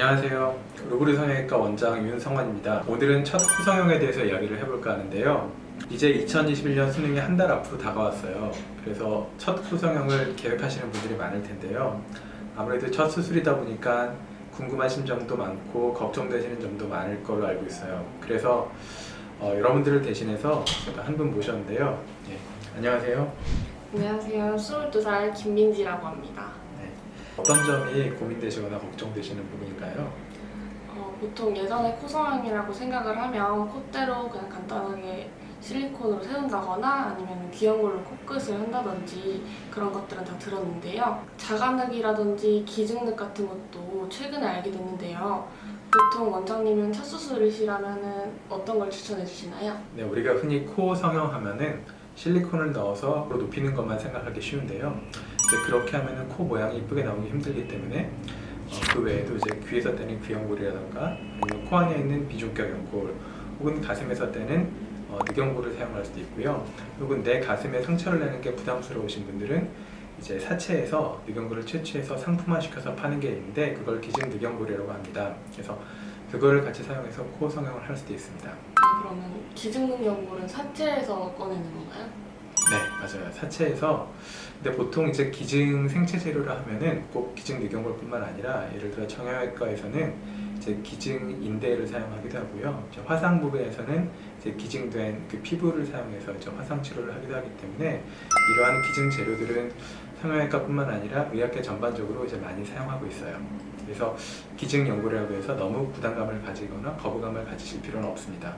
안녕하세요. 로브르 성형외과 원장 윤성환입니다. 오늘은 첫 후성형에 대해서 이야기를 해볼까 하는데요. 이제 2021년 수능이 한 달 앞으로 다가왔어요. 그래서 첫 후성형을 계획하시는 분들이 많을 텐데요. 아무래도 첫 수술이다 보니까 궁금하신 점도 많고 걱정되시는 점도 많을 거로 알고 있어요. 그래서 어, 여러분들을 대신해서 제가 한 분 모셨는데요. 예, 안녕하세요. 안녕하세요. 22살 김민지라고 합니다. 네. 어떤 점이 고민되시거나 걱정되시는 부분인가요? 어, 보통 예전에 코성형이라고 생각을 하면 콧대로 그냥 간단하게 실리콘으로 세운다거나 아니면 귀염골로 코끝을 한다든지 그런 것들은 다 들었는데요. 자가늑이라든지 기증늑 같은 것도 최근에 알게 됐는데요. 보통 원장님은 첫 수술이시라면 어떤 걸 추천해 주시나요? 네, 우리가 흔히 코 성형하면은 실리콘을 넣어서 높이는 것만 생각하기 쉬운데요. 이제 그렇게 하면은 코 모양이 이쁘게 나오기 힘들기 때문에 어, 그 외에도 이제 귀에서 떼는 귀연골이라던가 아니면 코 안에 있는 비중격 연골 혹은 가슴에서 떼는 어, 늑연골을 사용할 수도 있고요. 혹은 내 가슴에 상처를 내는 게 부담스러우신 분들은 이제 사체에서 늑연골을 채취해서 상품화시켜서 파는 게 있는데 그걸 기증 늑연골이라고 합니다. 그래서 그거를 같이 사용해서 코 성형을 할 수도 있습니다. 아, 그러면 기증 늑 연골은 사체에서 꺼내는 건가요? 네, 맞아요. 사체에서 근데 보통 이제 기증 생체 재료를 하면은 꼭 기증 늑연골뿐만 아니라 예를 들어 정형외과에서는 이제 기증 인대를 사용하기도 하고요. 이제 화상 부분에서는 이제 기증된 그 피부를 사용해서 이제 화상 치료를 하기도 하기 때문에 이러한 기증 재료들은 성형외과뿐만 아니라 의학계 전반적으로 이제 많이 사용하고 있어요. 그래서 기증 연골이라고 해서 너무 부담감을 가지거나 거부감을 가지실 필요는 없습니다.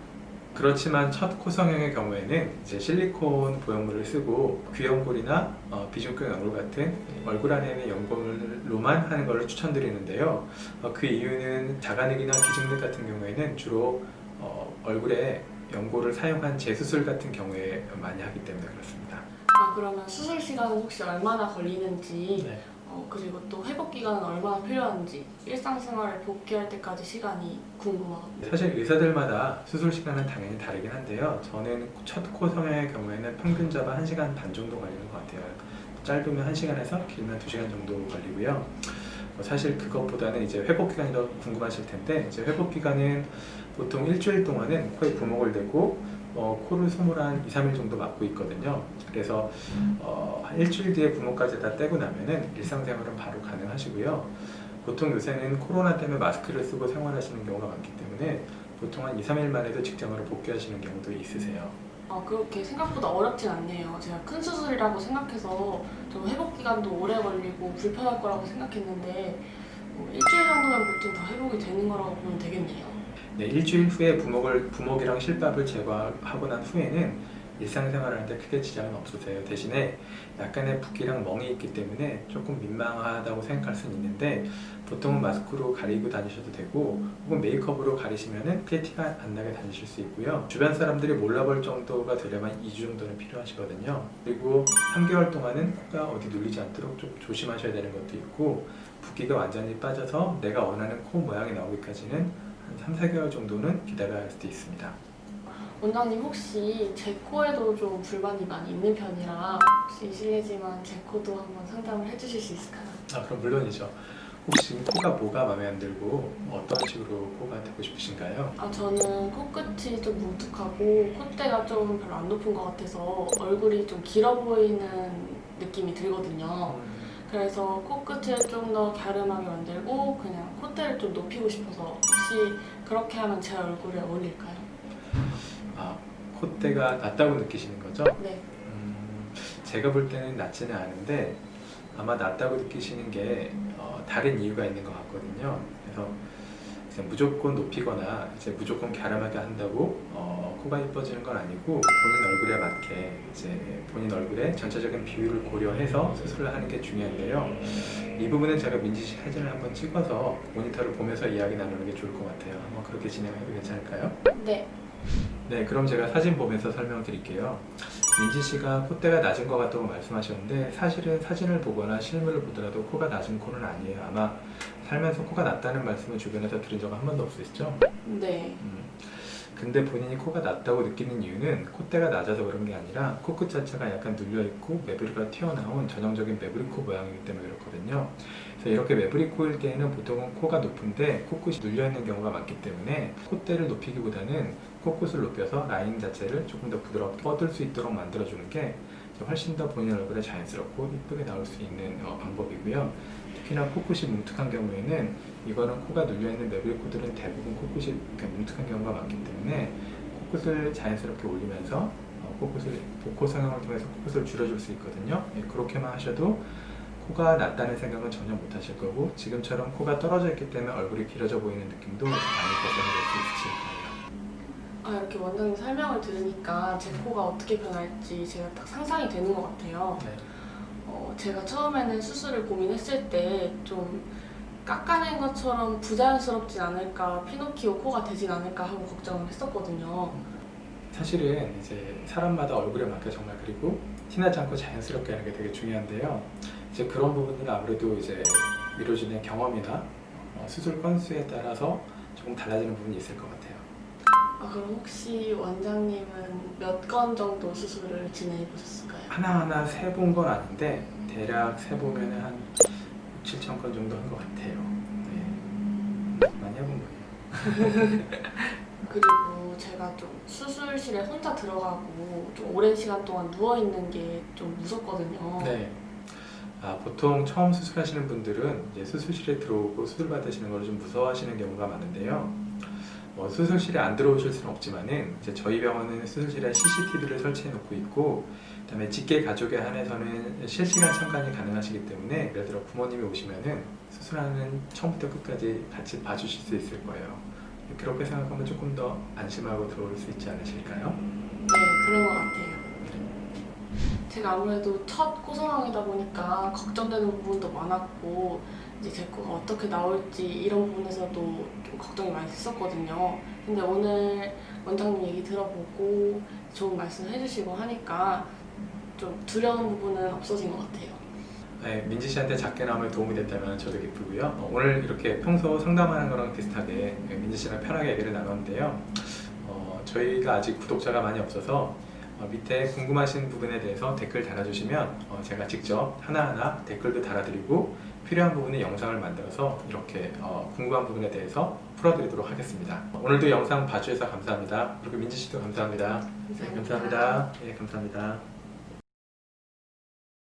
그렇지만 첫 코성형의 경우에는 이제 실리콘 보형물을 쓰고 귀연골이나 어, 비중격 연골 같은 얼굴 안에 있는 연골로만 하는 것을 추천드리는데요. 어, 그 이유는 자가늑이나 기증늑 같은 경우에는 주로 어, 얼굴에 연골을 사용한 재수술 같은 경우에 많이 하기 때문에 그렇습니다. 아 그러면 수술 시간은 혹시 얼마나 걸리는지 네. 어, 그리고 또 회복 기간은 얼마나 필요한지 일상생활을 복귀할 때까지 시간이 궁금하거든요. 사실 의사들마다 수술 시간은 당연히 다르긴 한데요. 저는 첫 코 성형의 경우에는 평균 잡아 1시간 반 정도 걸리는 것 같아요. 짧으면 1시간에서 길면 2시간 정도 걸리고요. 뭐 사실 그것보다는 이제 회복 기간이 더 궁금하실 텐데 이제 회복 기간은 보통 일주일 동안은 코에 부목을 대고 어, 코를 숨을 한 2, 3일 정도 막고 있거든요. 그래서 어, 한 일주일 뒤에 부목까지 다 떼고 나면은 일상생활은 바로 가능하시고요. 보통 요새는 코로나 때문에 마스크를 쓰고 생활하시는 경우가 많기 때문에 보통 한 2, 3일 만에도 직장으로 복귀하시는 경우도 있으세요. 아 그렇게 생각보다 어렵진 않네요. 제가 큰 수술이라고 생각해서 좀 회복 기간도 오래 걸리고 불편할 거라고 생각했는데 뭐 일주일 정도면 보통 다 회복이 되는 거라고 보면 되겠네요. 네, 일주일 후에 부목을 부목이랑 실밥을 제거하고 난 후에는 일상생활하는데 크게 지장은 없으세요. 대신에 약간의 붓기랑 멍이 있기 때문에 조금 민망하다고 생각할 수는 있는데 보통은 마스크로 가리고 다니셔도 되고 혹은 메이크업으로 가리시면은 크게 티가 안 나게 다니실 수 있고요. 주변 사람들이 몰라볼 정도가 되려면 2주 정도는 필요하시거든요. 그리고 3개월 동안은 코가 어디 눌리지 않도록 좀 조심하셔야 되는 것도 있고 붓기가 완전히 빠져서 내가 원하는 코 모양이 나오기까지는 한 3, 4개월 정도는 기다려야 할 수도 있습니다. 원장님 혹시 제 코에도 좀 불만이 많이 있는 편이라 혹시 실례지만 제 코도 한번 상담을 해주실 수 있을까요? 아 그럼 물론이죠. 혹시 코가 뭐가 마음에 안 들고 어떤 식으로 코가 되고 싶으신가요? 아 저는 코끝이 좀 뭉툭하고 콧대가 좀 별로 안 높은 것 같아서 얼굴이 좀 길어 보이는 느낌이 들거든요. 그래서 코끝을 좀 더 갸름하게 만들고 그냥 콧대를 좀 높이고 싶어서 혹시 그렇게 하면 제 얼굴에 어울릴까요? 아 콧대가 낮다고 느끼시는 거죠? 네. 음, 제가 볼 때는 낮지는 않은데 아마 낮다고 느끼시는 게 어, 다른 이유가 있는 것 같거든요. 그래서 이제 무조건 높이거나 이제 무조건 갸름하게 한다고 어, 코가 예뻐지는 건 아니고 본인 얼굴에 맞게 이제 본인 얼굴의 전체적인 비율을 고려해서 수술을 하는 게 중요한데요. 이 부분은 제가 민지 씨 사진을 한번 찍어서 모니터를 보면서 이야기 나누는 게 좋을 것 같아요. 한번 그렇게 진행해도 괜찮을까요? 네. 네, 그럼 제가 사진 보면서 설명드릴게요. 민지 씨가 콧대가 낮은 것 같다고 말씀하셨는데 사실은 사진을 보거나 실물을 보더라도 코가 낮은 코는 아니에요. 아마 살면서 코가 낮다는 말씀을 주변에서 들은 적은 한 번도 없으시죠? 네. 음, 근데 본인이 코가 낮다고 느끼는 이유는 콧대가 낮아서 그런 게 아니라 코끝 자체가 약간 눌려 있고 매부리가 튀어나온 전형적인 매부리코 모양이기 때문에 그렇거든요. 그래서 이렇게 매부리코일 때에는 보통은 코가 높은데 코끝이 눌려 있는 경우가 많기 때문에 콧대를 높이기보다는 코끝을 높여서 라인 자체를 조금 더 부드럽게 뻗을 수 있도록 만들어주는 게 훨씬 더 본인 얼굴에 자연스럽고 이쁘게 나올 수 있는 어, 방법이고요. 특히나 코끝이 뭉툭한 경우에는 이거는 코가 눌려있는 매부리코들은 대부분 코끝이 뭉툭한 경우가 많기 때문에 코끝을 자연스럽게 올리면서 어, 코끝을 복코 성형을 통해서 코끝을 줄여줄 수 있거든요. 예, 그렇게만 하셔도 코가 낮다는 생각은 전혀 못 하실 거고 지금처럼 코가 떨어져 있기 때문에 얼굴이 길어져 보이는 느낌도 많이 벗어날 수 있으실 거예요. 아, 이렇게 원장님 설명을 들으니까 제 코가 어떻게 변할지 제가 딱 상상이 되는 것 같아요. 네. 어, 제가 처음에는 수술을 고민했을 때 좀 깎아낸 것처럼 부자연스럽진 않을까, 피노키오 코가 되진 않을까 하고 걱정을 했었거든요. 사실은 이제 사람마다 얼굴에 맞게 정말 그리고 티나지 않고 자연스럽게 하는 게 되게 중요한데요. 이제 그런 부분들은 아무래도 이제 미로진의 경험이나 어, 수술 건수에 따라서 조금 달라지는 부분이 있을 것 같아요. 아, 그럼 혹시 원장님은 몇 건 정도 수술을 진행해 보셨을까요? 하나하나 세본 건 아닌데 대략 세보면 한 7천 건 정도 한 것 같아요. 네. 많이 해본 거예요. 그리고 제가 좀 수술실에 혼자 들어가고 좀 오랜 시간 동안 누워 있는 게 좀 무섭거든요. 네. 아, 보통 처음 수술하시는 분들은 이제 수술실에 들어오고 수술 받으시는 걸 좀 무서워하시는 경우가 많은데요. 뭐 수술실에 안 들어오실 수는 없지만은 이제 저희 병원은 수술실에 CCTV를 설치해 놓고 있고 그다음에 직계 가족에 한해서는 실시간 참관이 가능하시기 때문에 예를 들어 부모님이 오시면은 수술하는 처음부터 끝까지 같이 봐주실 수 있을 거예요. 그렇게 생각하면 조금 더 안심하고 들어올 수 있지 않으실까요? 네, 그런 것 같아요. 제가 아무래도 첫 코성형이다 보니까 걱정되는 부분도 많았고 이제 제 코가 어떻게 나올지 이런 부분에서도 좀 걱정이 많이 됐었거든요. 근데 오늘 원장님 얘기 들어보고 좋은 말씀 해주시고 하니까 좀 두려운 부분은 없어진 것 같아요. 네, 민지 씨한테 작게나마 도움이 됐다면 저도 기쁘고요. 어, 오늘 이렇게 평소 상담하는 거랑 비슷하게 민지 씨랑 편하게 얘기를 나눴는데요. 어, 저희가 아직 구독자가 많이 없어서 어, 밑에 궁금하신 부분에 대해서 댓글 달아주시면 어, 제가 직접 하나하나 댓글도 달아드리고 필요한 부분에 영상을 만들어서 이렇게 어, 궁금한 부분에 대해서 풀어드리도록 하겠습니다. 오늘도 영상 봐주셔서 감사합니다. 그리고 민지 씨도 감사합니다. 네, 감사합니다. 예, 감사합니다.